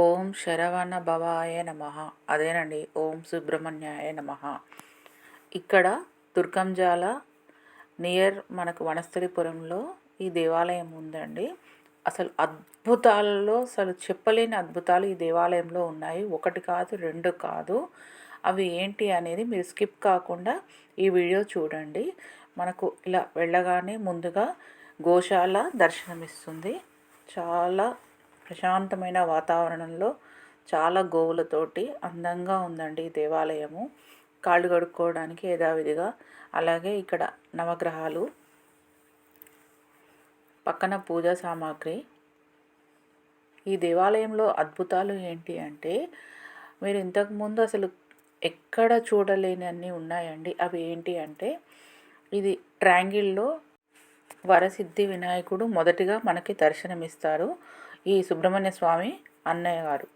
ఓం శరవణ భవాయ నమ. అదేనండి ఓం సుబ్రహ్మణ్యాయ నమ. ఇక్కడ దుర్గంజాల నియర్ మనకు వనస్థలిపురంలో ఈ దేవాలయం ఉందండి. అసలు అద్భుతాలలో అసలు చెప్పలేని అద్భుతాలు ఈ దేవాలయంలో ఉన్నాయి. ఒకటి కాదు రెండు కాదు. అవి ఏంటి అనేది మీరు స్కిప్ కాకుండా ఈ వీడియో చూడండి. మనకు ఇలా వెళ్ళగానే ముందుగా గోశాల దర్శనమిస్తుంది. చాలా ప్రశాంతమైన వాతావరణంలో చాలా గోవులతోటి అందంగా ఉందండి ఈ దేవాలయము. కాళ్ళు కడుక్కోవడానికి యథావిధిగా. అలాగే ఇక్కడ నవగ్రహాలు పక్కన పూజా సామాగ్రి. ఈ దేవాలయంలో అద్భుతాలు ఏంటి అంటే మీరు ఇంతకుముందు అసలు ఎక్కడ చూడలేని అన్నీ ఉన్నాయండి. అవి ఏంటి అంటే ఇది ట్రాంగిల్లో వరసిద్ధి వినాయకుడు మొదటిగా మనకి దర్శనమిస్తారు. ఈ సుబ్రహ్మణ్య స్వామి అన్నయ్య గారు.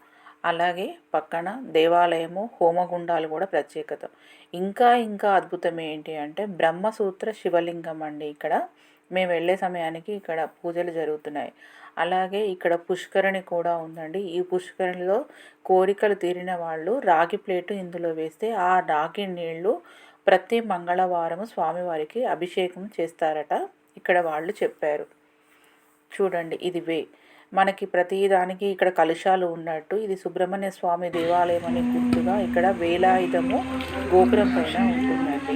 అలాగే పక్కన దేవాలయము హోమగుండాలు కూడా ప్రత్యేకత. ఇంకా ఇంకా అద్భుతం ఏంటి అంటే బ్రహ్మసూత్ర శివలింగం అండి ఇక్కడ. మేము వెళ్ళే సమయానికి ఇక్కడ పూజలు జరుగుతున్నాయి. అలాగే ఇక్కడ పుష్కరిణి కూడా ఉందండి. ఈ పుష్కరిణిలో కోరికలు తీరిన వాళ్ళు రాగి ప్లేటు ఇందులో వేస్తే ఆ రాగి నీళ్ళు ప్రతి మంగళవారము స్వామివారికి అభిషేకం చేస్తారట. ఇక్కడ వాళ్ళు చెప్పారు. చూడండి ఇది వే. మనకి ప్రతిదానికి ఇక్కడ కలుషాలు ఉన్నట్టు. ఇది సుబ్రహ్మణ్య స్వామి దేవాలయం అని గుర్తుగా ఇక్కడ వేలాయుధము గోపురం పైన ఉంటుందండి.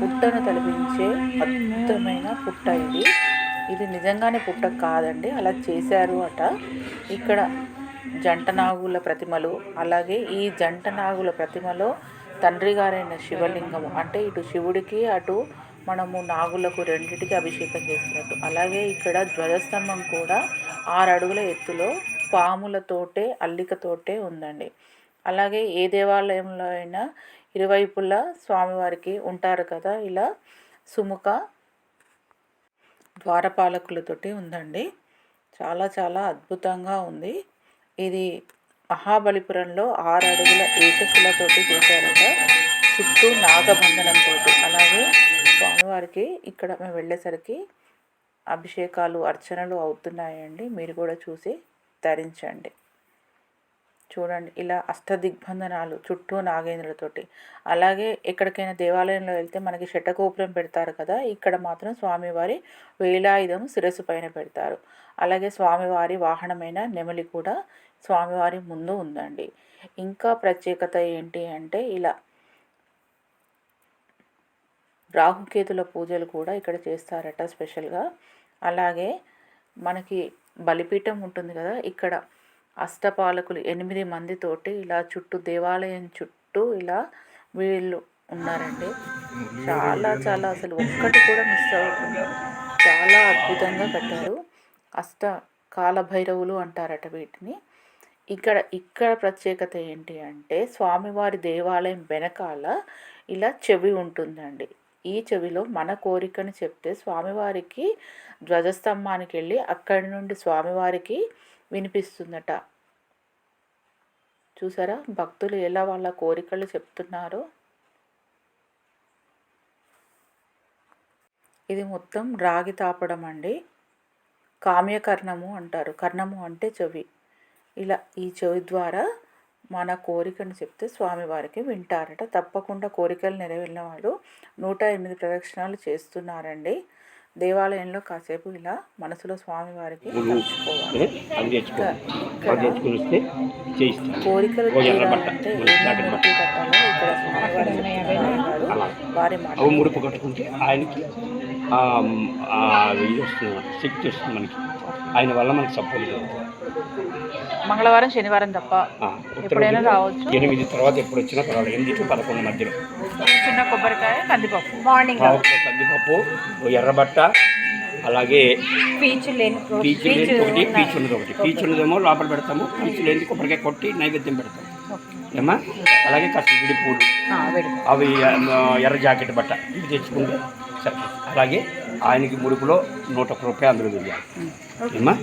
పుట్టను తలపించే అద్భుతమైన పుట్ట ఇది. ఇది నిజంగానే పుట్ట కాదండి అలా చేశారు అట. ఇక్కడ జంట నాగుల ప్రతిమలు అలాగే ఈ జంట నాగుల ప్రతిమలో తండ్రి గారైన శివలింగము. అంటే ఇటు శివుడికి అటు మనము నాగులకు రెండింటికి అభిషేకం చేసినట్టు. అలాగే ఇక్కడ ధ్వజస్తంభం కూడా ఆరు అడుగుల ఎత్తులో పాములతోటే అల్లికతోటే ఉందండి. అలాగే ఏ దేవాలయంలో అయినా ఇరువైపులా స్వామివారికి ఉంటారు కదా ఇలా సుముఖ ద్వారపాలకులతోటి ఉందండి. చాలా చాలా అద్భుతంగా ఉంది. ఇది మహాబలిపురంలో ఆరు అడుగుల ఏకశిలతోటి చేశారట. చుట్టూ నాగబంధనంతో స్వామివారికి ఇక్కడ మేము వెళ్ళేసరికి అభిషేకాలు అర్చనలు అవుతున్నాయండి. మీరు కూడా చూసి ధరించండి. చూడండి ఇలా అష్టదిగ్బంధనాలు చుట్టూ నాగేంద్రులతోటి. అలాగే ఎక్కడికైనా దేవాలయంలో వెళ్తే మనకి షటగోపురం పెడతారు కదా ఇక్కడ మాత్రం స్వామివారి వేలాయుధం శిరస్సు పైన పెడతారు. అలాగే స్వామివారి వాహనమైన నెమలి కూడా స్వామివారి ముందు ఉందండి. ఇంకా ప్రత్యేకత ఏంటి అంటే ఇలా రాహుకేతుల పూజలు కూడా ఇక్కడ చేస్తారట స్పెషల్గా. అలాగే మనకి బలిపీఠం ఉంటుంది కదా ఇక్కడ అష్టపాలకులు ఎనిమిది మందితోటి ఇలా చుట్టూ దేవాలయం చుట్టూ ఇలా వీళ్ళు ఉన్నారండి. చాలా చాలా అసలు ఒక్కటి కూడా మిస్ అవ్వకుండా చాలా అద్భుతంగా కట్టారు. అష్ట కాలభైరవులు అంటారట వీటిని. ఇక్కడ ఇక్కడ ప్రత్యేకత ఏంటి అంటే స్వామివారి దేవాలయం వెనకాల ఇలా చెవి ఉంటుందండి. ఈ చెవిలో మన కోరికను చెప్తే స్వామివారికి ధ్వజస్తంభానికి వెళ్ళి అక్కడి నుండి స్వామివారికి వినిపిస్తుందట. చూసారా? భక్తులు ఎలా వాళ్ళ కోరికలు చెప్తున్నారో? ఇది మొత్తం రాగి తాపడం అండి. కామ్యకర్ణము అంటారు. కర్ణము అంటే చెవి. ఇలా ఈ చెవి ద్వారా మన కోరికను చెప్తే స్వామివారికి వింటారట. తప్పకుండా కోరికలు నెరవేరిన వాళ్ళు నూట ఎనిమిది ప్రదక్షిణాలు చేస్తున్నారండి. దేవాలయంలో కాసేపు ఇలా మనసులో స్వామివారికి కోరికలు తీరాలంటే కట్టాలో ఇక్కడ స్వామివారి వారి ముడుపు కట్టుకుంటే ఆయనకి శక్తి వస్తుంది మనకి. ఆయన వల్ల మనకి సపోర్ట్ మంగళవారం శనివారం తప్ప ఎప్పుడైనా రావచ్చు. ఎనిమిది తర్వాత ఎప్పుడు వచ్చినా పర్వాలేదు. ఎనిమిది టు పదకొండు మధ్యలో. చిన్న కొబ్బరికాయ కందిపప్పు. మార్నింగ్ కందిపప్పు ఎర్రబట్ట అలాగే పీచు లేని పీచు లేని ఒకటి పీచు ఉన్నది ఒకటి. పీచు ఉన్నదేమో లోపల పెడతాము పీచు లేని కొబ్బరికాయ కొట్టి నైవేద్యం పెడతాము. ఏమా అలాగే కాస్త విడి పూలు అవి ఎర్ర జాకెట్ బట్ట ఇవి తెచ్చుకుంటే సరే అలాగే ఆయనకి ముడుపులో నూట ఒక్క రూపాయలు అందులో వెయ్యాలి ఏమా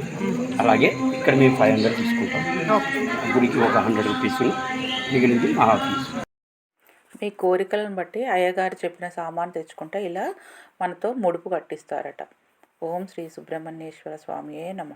అలాగే ఇక్కడ మేము ఫైవ్ హండ్రెడ్ తీసుకుంటాం. గుడికి ఒక హండ్రెడ్ రూపీస్ మిగిలింది మా ఆఫీస్ మీ కోరికలను బట్టి అయ్యగారు చెప్పిన సామాన్ తెచ్చుకుంటే ఇలా మనతో ముడుపు కట్టిస్తారట. ఓం శ్రీ సుబ్రహ్మణ్యేశ్వర స్వామియే నమ.